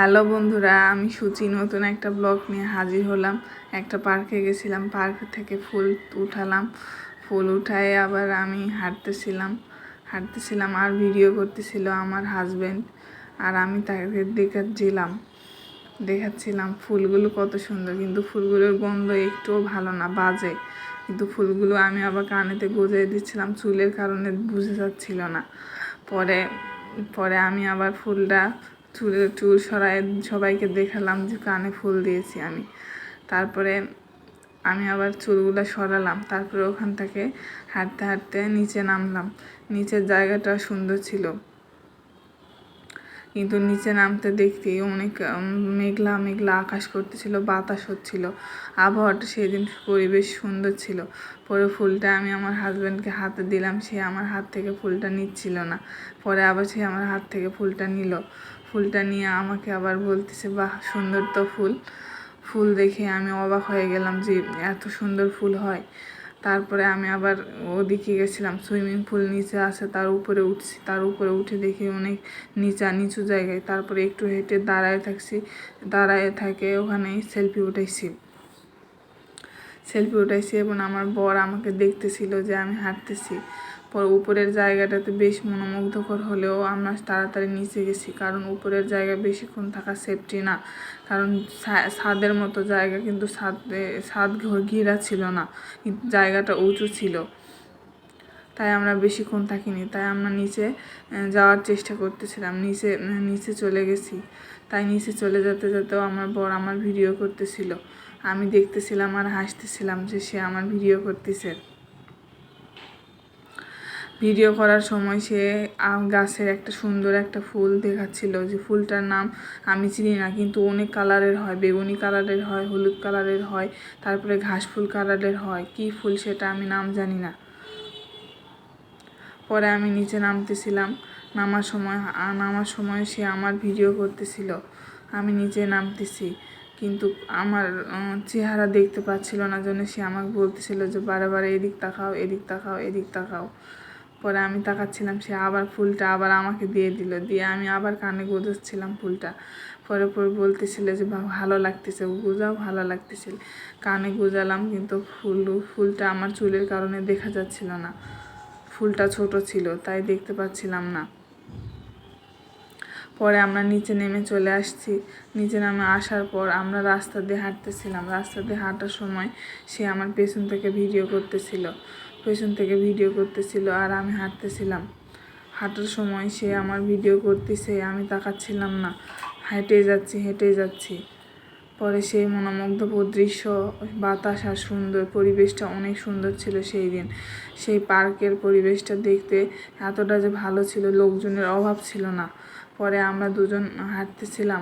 Hello বন্ধুরা, আমি সুচি, নতুন একটা ব্লগ নিয়ে হাজির হলাম। একটা পার্কে গেছিলাম পার্ক থেকে ফুল উঠালাম। ফুল উঠায় আবার আমি হাঁটতেছিলাম হাঁটতেছিলাম আর ভিডিও করতেছিল আমার হাজব্যান্ড আর আমি তাকে দেখাচ্ছিলাম দেখাচ্ছিলাম ফুলগুলো কত সুন্দর। কিন্তু ফুলগুলোর গন্ধ একটুও ভালো না, বাজে। কিন্তু ফুলগুলো আমি আবার কানেতে গজিয়ে দিচ্ছিলাম, চুলের কারণে বুঝে যাচ্ছিল না। পরে পরে আমি আবার ফুলটা চুলে, চুল সরাই সবাইকে দেখালাম যে কানে ফুল দিয়েছি আমি। তারপরে আমি আবার চুলগুলো সরালাম। তারপরে ওখান থেকে হাঁটতে হাঁটতে নিচে নামলাম। নিচের জায়গাটা সুন্দর ছিল। কিন্তু নিচে নামতে দেখতে অনেক মেঘলা মেঘলা আকাশ করতেছিল, বাতাস হচ্ছিল। আবহাওয়াটা সেদিন পরিবেশ সুন্দর ছিল। পরে ফুলটা আমি আমার হাজব্যান্ডকে হাতে দিলাম। সে আমার হাত থেকে ফুলটা নিচ্ছিল না। পরে আবার সে আমার হাত থেকে ফুলটা নিল। ফুলটা নিয়ে আমাকে আবার বলতেছে, বাহ, সুন্দর তো ফুল। ফুল দেখে আমি অবাক হয়ে গেলাম যে এত সুন্দর ফুল হয়। তারপরে আমি আবার ওদিকে গেছিলাম, সুইমিং পুল নিচে আছে, তার উপরে উঠছি। তার উপরে উঠে দেখি অনেক নিচা, নিচু জায়গায়। তারপরে একটু হেঁটে দাঁড়ায় থাকছি, দাঁড়ায় থাকে ওখানে সেলফি উঠাইছি। সেলফি উঠাইছি এবং আমার বর আমাকে দেখতেছিল যে আমি হাঁটতেছি। উপরের জায়গাটাতে বেশ মনোমুগ্ধকর হলেও আমরা তাড়াতাড়ি নিচে গেছি, কারণ উপরের জায়গা বেশিক্ষণ থাকা সেফটি না। কারণ ছাদের মতো জায়গা কিন্তু ছাদে, ছাদ ঘিরা ছিল না, কিন্তু জায়গাটা উঁচু ছিল। তাই আমরা বেশিক্ষণ থাকিনি, তাই আমরা নিচে যাওয়ার চেষ্টা করতেছিলাম। নিচে নিচে চলে গেছি। তাই নিচে চলে যেতে যেতেও আমার বর আমার ভিডিও করতেছিল। আমি দেখতেছিলাম আর হাসতেছিলাম যে সে আমার ভিডিও করতেছে। ভিডিও করার সময় সে গাছের একটা সুন্দর একটা ফুল দেখাচ্ছিল যে ফুলটার নাম আমি চিনি না, কিন্তু অনেক কালারের হয়, বেগুনি কালারের হয়, হলুদ কালারের হয়, তারপরে ঘাস ফুল কালারের হয়, কি ফুল সেটা আমি নাম জানি না। পরে আমি নিচে নামতেছিলাম, নামার সময় নামার সময় সে আমার ভিডিও করতেছিল, আমি নিচে নামতেছি, কিন্তু আমার চেহারা দেখতে পাচ্ছিল না, জন্য সে আমাকে বলতেছিল যে বারে বারে এদিক তাকাও এদিক তাকাও এদিক তাকাও। পরে আমি তাকাচ্ছিলাম, সে আবার ফুলটা আবার আমাকে দিয়ে দিল, দিয়ে আমি আবার কানে গোজাচ্ছিলাম ফুলটা। পরে পরে বলতেছিল যে ভালো লাগতেছে, গুজাও, ভালো লাগতেছিল। কানে গুজালাম, কিন্তু ফুল, ফুলটা আমার চুলের কারণে দেখা যাচ্ছিল না। ফুলটা ছোট ছিল, তাই দেখতে পাচ্ছিলাম না। পরে আমরা নিচে নেমে চলে আসছি। নিচে নামে আসার পর আমরা রাস্তা দিয়ে হাঁটতেছিলাম। রাস্তা দিয়ে হাঁটার সময় সে আমার পেছন থেকে ভিডিও করতেছিল। পেছন থেকে ভিডিও করতেছিল আর আমি হাঁটতেছিলাম। হাঁটার সময় সে আমার ভিডিও করতেছে, আমি তাকাচ্ছিলাম না। হেঁটে যাচ্ছি হেঁটে যাচ্ছি। পরে সেই মনোমুগ্ধকর দৃশ্য, বাতাস আর সুন্দর পরিবেশটা অনেক সুন্দর ছিল সেই দিন। সেই পার্কের পরিবেশটা দেখতে এতটা যে ভালো ছিল, লোকজনের অভাব ছিল না। পরে আমরা দুজন হাঁটতেছিলাম।